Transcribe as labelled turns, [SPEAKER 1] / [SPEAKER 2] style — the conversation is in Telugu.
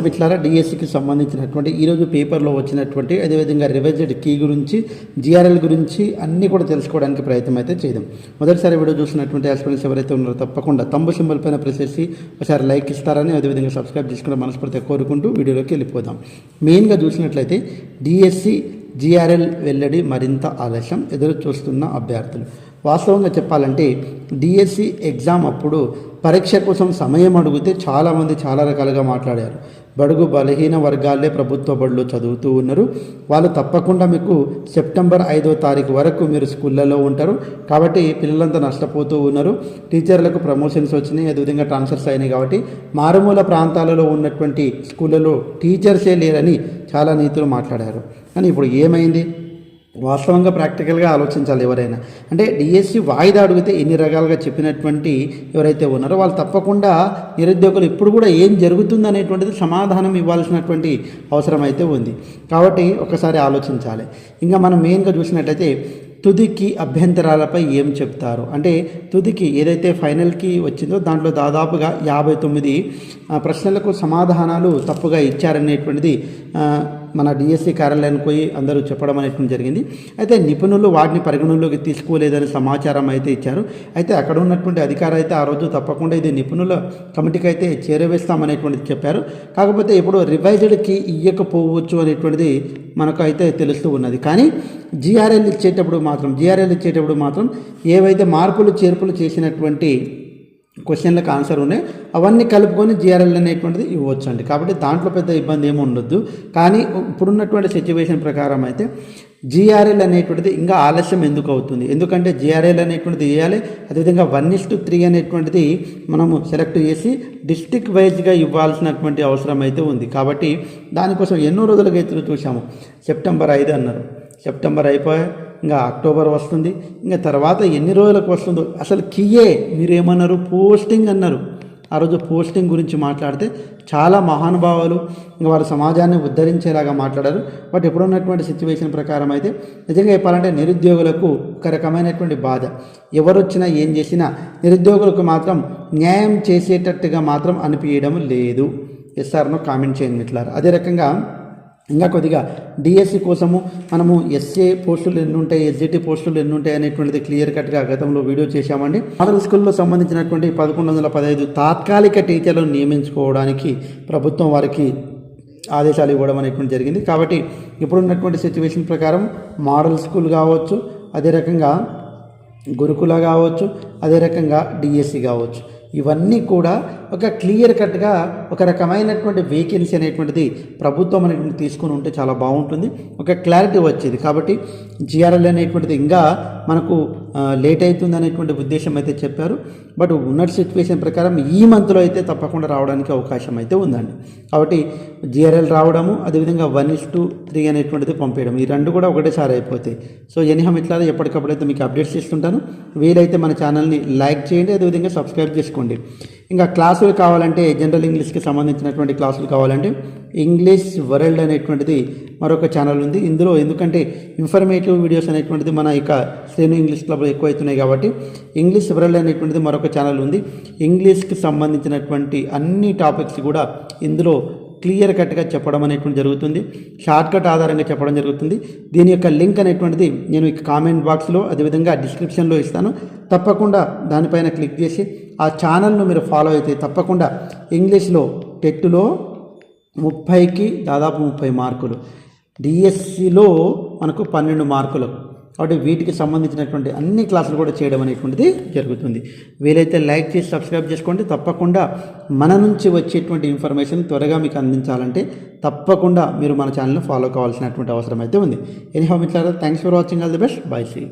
[SPEAKER 1] మిట్లారా డిఎస్సికి సంబంధించినటువంటి ఈరోజు పేపర్లో వచ్చినటువంటి అదేవిధంగా రివైజ్డ్ కీ గురించి జిఆర్ఎల్ గురించి అన్నీ కూడా తెలుసుకోవడానికి ప్రయత్నం అయితే చేద్దాం. మొదటిసారి వీడియో చూసినటువంటి ఆస్పిరెంట్స్ ఎవరైతే ఉన్నారో తప్పకుండా తంబు సింబల్ పైన ప్రెస్ చేసి ఒకసారి లైక్ ఇస్తారని అదేవిధంగా సబ్స్క్రైబ్ చేసుకుని మనస్ఫూర్తిగా కోరుకుంటూ వీడియోలోకి వెళ్ళిపోదాం. మెయిన్గా చూసినట్లయితే డిఎస్సి జిఆర్ఎల్ వెల్లడి మరింత ఆలస్యం ఎదురు చూస్తున్న అభ్యర్థులు. వాస్తవంగా చెప్పాలంటే డిఎస్సి ఎగ్జామ్ అప్పుడు పరీక్ష కోసం సమయం అడిగితే చాలామంది చాలా రకాలుగా మాట్లాడారు. బడుగు బలహీన వర్గాలే ప్రభుత్వ బడులు చదువుతూ ఉన్నారు. వాళ్ళు తప్పకుండా మీకు సెప్టెంబర్ ఐదో తారీఖు వరకు మీరు స్కూళ్ళలో ఉంటారు. కాబట్టి పిల్లలంతా నష్టపోతూ ఉన్నారు. టీచర్లకు ప్రమోషన్స్ వచ్చినాయి. అదేవిధంగా ట్రాన్స్ఫర్స్ అయినాయి కాబట్టి మారుమూల ప్రాంతాలలో ఉన్నటువంటి స్కూళ్ళలో టీచర్సే లేరని చాలా నీతులు మాట్లాడారు. కానీ ఇప్పుడు ఏమైంది? వాస్తవంగా ప్రాక్టికల్గా ఆలోచించాలి ఎవరైనా. అంటే డిఎస్సి వాయిదా అడిగితే ఎన్ని రకాలుగా చెప్పినటువంటి ఎవరైతే ఉన్నారో వాళ్ళు తప్పకుండా నిరుద్యోగులు ఇప్పుడు కూడా ఏం జరుగుతుంది అనేటువంటిది సమాధానం ఇవ్వాల్సినటువంటి అవసరం అయితే ఉంది. కాబట్టి ఒకసారి ఆలోచించాలి. ఇంకా మనం మెయిన్గా చూసినట్టయితే తుదికి అభ్యంతరాలపై ఏం చెప్తారు? అంటే తుదికి ఏదైతే ఫైనల్కి వచ్చిందో దాంట్లో దాదాపుగా యాభై తొమ్మిది ప్రశ్నలకు సమాధానాలు తప్పుగా ఇచ్చారనేటువంటిది మన డిఎస్సి కార్యాలయానికి పోయి అందరూ చెప్పడం అనేటువంటి జరిగింది. అయితే నిపుణులు వాటిని పరిగణనలోకి తీసుకోలేదని సమాచారం అయితే ఇచ్చారు. అయితే అక్కడ ఉన్నటువంటి అధికారి అయితే ఆ రోజు తప్పకుండా ఇది నిపుణుల కమిటీకి అయితే చేరవేస్తామనేటువంటిది చెప్పారు. కాకపోతే ఇప్పుడు రివైజ్డ్కి ఇయ్యకపోవచ్చు అనేటువంటిది మనకు అయితే తెలుస్తూ ఉన్నది. కానీ జిఆర్ఎల్ ఇచ్చేటప్పుడు మాత్రం జిఆర్ఎల్ ఇచ్చేటప్పుడు మాత్రం ఏవైతే మార్పులు చేర్పులు చేసినటువంటి క్వశ్చన్లకు ఆన్సర్ ఉన్నాయి. అవన్నీ కలుపుకొని జిఆర్ఎల్ అనేటువంటిది ఇవ్వచ్చు అండి కాబట్టి దాంట్లో పెద్ద ఇబ్బంది ఏమి ఉండొద్దు. కానీ ఇప్పుడున్నటువంటి సిచ్యువేషన్ ప్రకారం అయితే జిఆర్ఎల్ అనేటువంటిది ఇంకా ఆలస్యం ఎందుకు అవుతుంది? ఎందుకంటే జిఆర్ఎల్ అనేటువంటిది వేయాలి అదేవిధంగా వన్ ఇస్ టు త్రీ అనేటువంటిది మనము సెలెక్ట్ చేసి డిస్టిక్ వైజ్గా ఇవ్వాల్సినటువంటి అవసరం అయితే ఉంది. కాబట్టి దానికోసం ఎన్నో రోజులుగా ఎదురు చూసాము సెప్టెంబర్ ఐదు అన్నారు. సెప్టెంబర్ అయిపోయి ఇంకా అక్టోబర్ వస్తుంది. ఇంకా తర్వాత ఎన్ని రోజులకు వస్తుందో అసలు కియే మీరేమన్నారు? పోస్టింగ్ అన్నారు. ఆ రోజు పోస్టింగ్ గురించి మాట్లాడితే చాలా మహానుభావాలు ఇంకా వారు సమాజాన్ని ఉద్ధరించేలాగా మాట్లాడారు. బట్ ఇప్పుడున్నటువంటి సిచ్యువేషన్ ప్రకారం అయితే నిజంగా చెప్పాలంటే నిరుద్యోగులకు ఒక రకమైనటువంటి బాధ. ఎవరు వచ్చినా ఏం చేసినా నిరుద్యోగులకు మాత్రం న్యాయం చేసేటట్టుగా మాత్రం అనిపించడం లేదు. ఎస్ఆర్ను కామెంట్ చేయండి మిట్లారు అదే రకంగా ఇంకా కొద్దిగా డిఎస్సి కోసము మనము ఎస్ఏ పోస్టులు ఎన్ని ఉంటాయి ఎస్జిటి పోస్టులు ఎన్ని ఉంటాయి అనేటువంటిది క్లియర్ కట్గా గతంలో వీడియో చేశామండి. మోడల్ స్కూల్లో సంబంధించినటువంటి పదకొండు వందల పదహైదు తాత్కాలిక టీచర్లను నియమించుకోవడానికి ప్రభుత్వం వారికి ఆదేశాలు ఇవ్వడం అనేటువంటి జరిగింది. కాబట్టి ఇప్పుడున్నటువంటి సిచ్యువేషన్ ప్రకారం మోడల్ స్కూల్ కావచ్చు అదే రకంగా గురుకుల కావచ్చు అదే రకంగా డిఎస్సి కావచ్చు. ఇవన్నీ కూడా ఒక క్లియర్ కట్గా ఒక రకమైనటువంటి వేకెన్సీ అనేటువంటిది ప్రభుత్వం అనేటువంటి తీసుకుని ఉంటే చాలా బాగుంటుంది. ఒక క్లారిటీ వచ్చేది. కాబట్టి జిఆర్ఎల్ అనేటువంటిది ఇంకా మనకు లేట్ అవుతుంది అనేటువంటి ఉద్దేశం అయితే చెప్పారు. బట్ ఉన్న సిచ్యువేషన్ ప్రకారం ఈ మంత్లో అయితే తప్పకుండా రావడానికి అవకాశం అయితే ఉందండి. కాబట్టి జిఆర్ఎల్ రావడము అదేవిధంగా వన్ ఇస్ టూ త్రీ అనేటువంటిది పంపేయడం. ఈ రెండు కూడా ఒకటేసారి అయిపోతాయి. సో ఎనిహం ఇట్లా ఎప్పటికప్పుడు అయితే మీకు అప్డేట్స్ ఇస్తుంటాను వీలైతే మన ఛానల్ని లైక్ చేయండి. అదేవిధంగా సబ్స్క్రైబ్ చేసుకోండి. ఇంకా క్లాసులు కావాలంటే జనరల్ ఇంగ్లీష్కి సంబంధించినటువంటి క్లాసులు కావాలంటే ఇంగ్లీష్ వరల్డ్ అనేటువంటిది మరొక ఛానల్ ఉంది. ఇందులో ఎందుకంటే ఇన్ఫర్మేటివ్ వీడియోస్ అనేటువంటిది మన ఇక శ్రేణు ఇంగ్లీష్ క్లబ్లో ఎక్కువైతున్నాయి కాబట్టి ఇంగ్లీష్ వరల్డ్ అనేటువంటిది మరొక ఛానల్ ఉంది. ఇంగ్లీష్కి సంబంధించినటువంటి అన్ని టాపిక్స్ కూడా ఇందులో క్లియర్ కట్గా చెప్పడం అనేటువంటి జరుగుతుంది. షార్ట్కట్ ఆధారంగా చెప్పడం జరుగుతుంది. దీని యొక్క లింక్ అనేటువంటిది నేను ఇక కామెంట్ బాక్స్లో అదేవిధంగా డిస్క్రిప్షన్లో ఇస్తాను. తప్పకుండా దానిపైన క్లిక్ చేసి ఆ ఛానల్ను మీరు ఫాలో అయితే తప్పకుండా ఇంగ్లీష్లో టెట్లో ముప్పైకి దాదాపు ముప్పై మార్కులు. డిఎస్సిలో మనకు పన్నెండు మార్కులు. కాబట్టి వీటికి సంబంధించినటువంటి అన్ని క్లాసులు కూడా చేయడం అనేటువంటిది జరుగుతుంది. వీలైతే లైక్ చేసి సబ్స్క్రైబ్ చేసుకోండి. తప్పకుండా మన నుంచి వచ్చేటువంటి ఇన్ఫర్మేషన్ త్వరగా మీకు అందించాలంటే తప్పకుండా మీరు మన ఛానల్ని ఫాలో కావాల్సినటువంటి అవసరం అయితే ఉంది. ఎనిహో ఇట్లా thanks for watching all the best bye see